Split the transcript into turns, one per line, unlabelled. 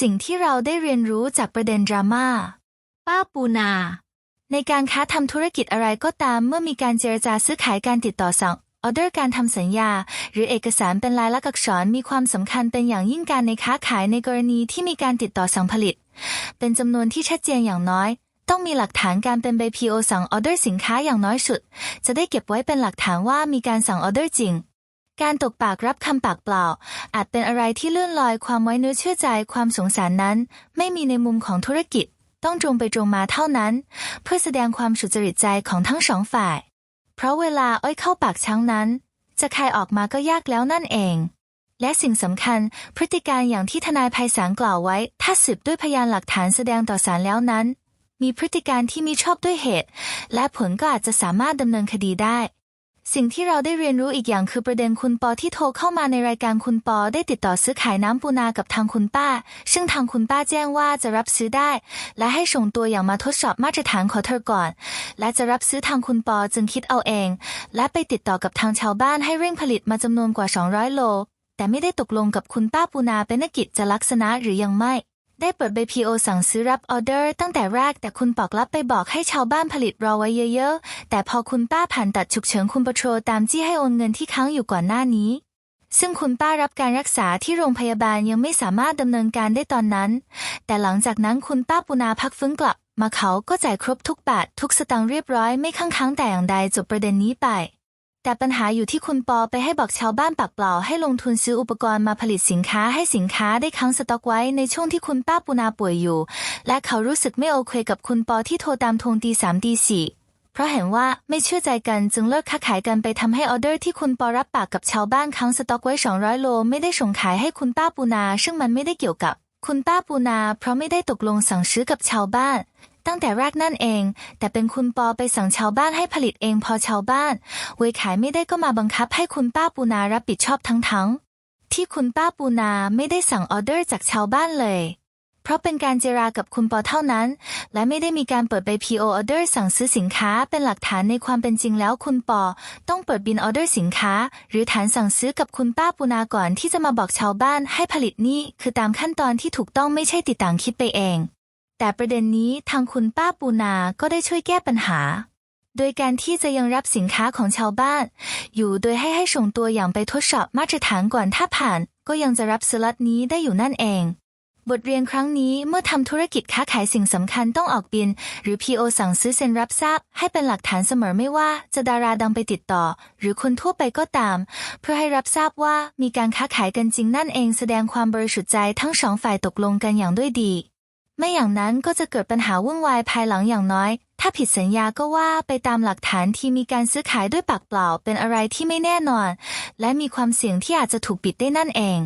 สิ่งที่เราได้เรียนรู้จากประเด็นดราม่า
ป้าปูนา
ในการค้าทำธุรกิจอะไรก็ตามเมื่อมีการเจรจาซื้อขายการติดต่อสั่งออเดอร์การทำสัญญา หรือเอกสารเป็นลายลักษณ์อักษรมีความสำคัญเป็นอย่างยิ่งการในค้าขายในกรณีที่มีการติดต่อสั่งผลิต เป็นจำนวนที่ชัดเจนอย่างน้อย ต้องมีหลักฐานการเป็นใบ PO สั่งออเดอร์สินค้าอย่างน้อยสุด จะได้เก็บไว้เป็นหลักฐานว่ามีการสั่งออเดอร์จริง การตกปากรับคำปากเปล่า อาจเป็นอะไรที่เลื่อนลอยความไว้เนื้อเชื่อใจความสงสารนั้น ไม่มีในมุมของธุรกิจ ต้องตรงไปตรงมาเท่านั้น เพื่อแสดงความสุจริตใจของทั้งสองฝ่าย เพราะเวลาอ้อยเข้าปากช้างนั้น จะคายออกมาก็ยากแล้วนั่นเอง และสิ่งสำคัญ พฤติการอย่างที่ทนายภัยสารกล่าวไว้ ถ้าสืบด้วยพยานหลักฐานแสดงต่อศาลแล้วนั้น มีพฤติการที่มีชอบด้วยเหตุ และผลก็อาจจะสามารถดำเนินคดีได้ สิ่งที่เราได้เรียนรู้อีกอย่างคือประเด็นคุณปอที่โทรเข้ามาในรายการคุณปอได้ติดต่อซื้อขายน้ำปูนากับทางคุณป้า ซึ่งทางคุณป้าแจ้งว่าจะรับซื้อได้ และให้ส่งตัวอย่างมาทดสอบมาตรฐานของเธอก่อน และจะรับซื้อทางคุณปอจึงคิดเอาเอง และไปติดต่อกับทางชาวบ้านให้เร่งผลิตมาจำนวนกว่า 200 โล แต่ไม่ได้ตกลงกับคุณป้าปูนาเป็นกิจจะลักษณะหรือยังไม่ ได้เปิดใบ PO สั่งซื้อรับออเดอร์ตั้งแต่แรกแต่คุณปอกลับไปบอกให้ชาวบ้านผลิตรอไว้เยอะๆ แต่พอคุณป้าผ่านตัดฉุกเฉินคุณปโทรตามจี้ให้โอนเงินที่ค้างอยู่ก่อนหน้านี้ ซึ่งคุณป้ารับการรักษาที่โรงพยาบาลยังไม่สามารถดำเนินการได้ตอนนั้น แต่หลังจากนั้นคุณป้าปูนาพักฟื้นกลับ มาเขาก็จ่ายครบทุกบาททุกสตางค์เรียบร้อยไม่ค้างค้างแต่อย่างใดจบประเด็นนี้ไป แต่ปัญหาอยู่ที่คุณปอไปให้บอกชาวบ้านปากเปล่าให้ลงทุนซื้ออุปกรณ์มาผลิตสินค้าให้สินค้าได้ค้างสต็อกไว้ในช่วงที่คุณป้าปูนาป่วยอยู่ และเขารู้สึกไม่โอเคกับคุณปอที่โทรตามทวงตีสามตีสี่เพราะเห็นว่าไม่เชื่อใจกันจึงเลิกค้าขายกันไปทำให้ออเดอร์ที่คุณปอรับปากกับชาวบ้านค้างสต็อกไว้ 200 โล ไม่ได้ส่งขายให้คุณป้าปูนา ซึ่งมันไม่ได้เกี่ยวกับ คุณป้าปูนา เพราะไม่ได้ตกลงสั่งซื้อกับชาวบ้าน ตั้งแต่แรกนั่นเอง แต่เป็นคุณปอไปสั่งชาวบ้านให้ผลิตเองพอชาวบ้านเวยขายไม่ได้ก็มาบังคับให้คุณป้าปูนารับผิดชอบทั้งทั้งที่คุณป้าปูนาไม่ได้สั่งออเดอร์จากชาวบ้านเลย เพราะเป็นการเจรากับคุณปอเท่านั้น และไม่ได้มีการเปิดใบ PO order สั่งซื้อสินค้าเป็นหลักฐานในความเป็นจริงแล้วคุณปอต้องเปิดบินออเดอร์สินค้า หรือฐานสั่งซื้อกับคุณป้าปูนาก่อนที่จะมาบอกชาวบ้านให้ผลิตนี่คือตามขั้นตอนที่ถูกต้องไม่ใช่ติดต่างคิดไปเอง แต่ประเด็นนี้ทางคุณป้าปูนาก็ได้ช่วยแก้ปัญหา โดยการที่จะยังรับสินค้าของชาวบ้าน อยู่โดยให้ให้ส่งตัวอย่างไปทดสอบมาตรฐานก่อนถ้าผ่าน ก็ยังจะรับสล็อตนี้ได้อยู่นั่นเอง บทเรียนครั้งนี้เมื่อทำธุรกิจค้าขายสิ่งสำคัญต้องออกบิน หรือ PO สั่งซื้อเซ็นรับทราบ ให้เป็นหลักฐานเสมอไม่ว่าจะดาราดังไปติดต่อ หรือคนทั่วไปก็ตาม เพื่อให้รับทราบว่ามีการค้าขายกันจริงนั่นเองแสดงความบริสุทธิ์ใจทั้งสองฝ่ายตกลงกันอย่างด้วยดี ไม่อย่างนั้นก็จะเกิดปัญหาวุ่นวายภายหลังอย่างน้อย ถ้าผิดสัญญาก็ว่าไปตามหลักฐานที่มีการซื้อขายด้วยปากเปล่าเป็นอะไรที่ไม่แน่นอน และมีความเสี่ยงที่อาจจะถูกปิดได้นั่นเอง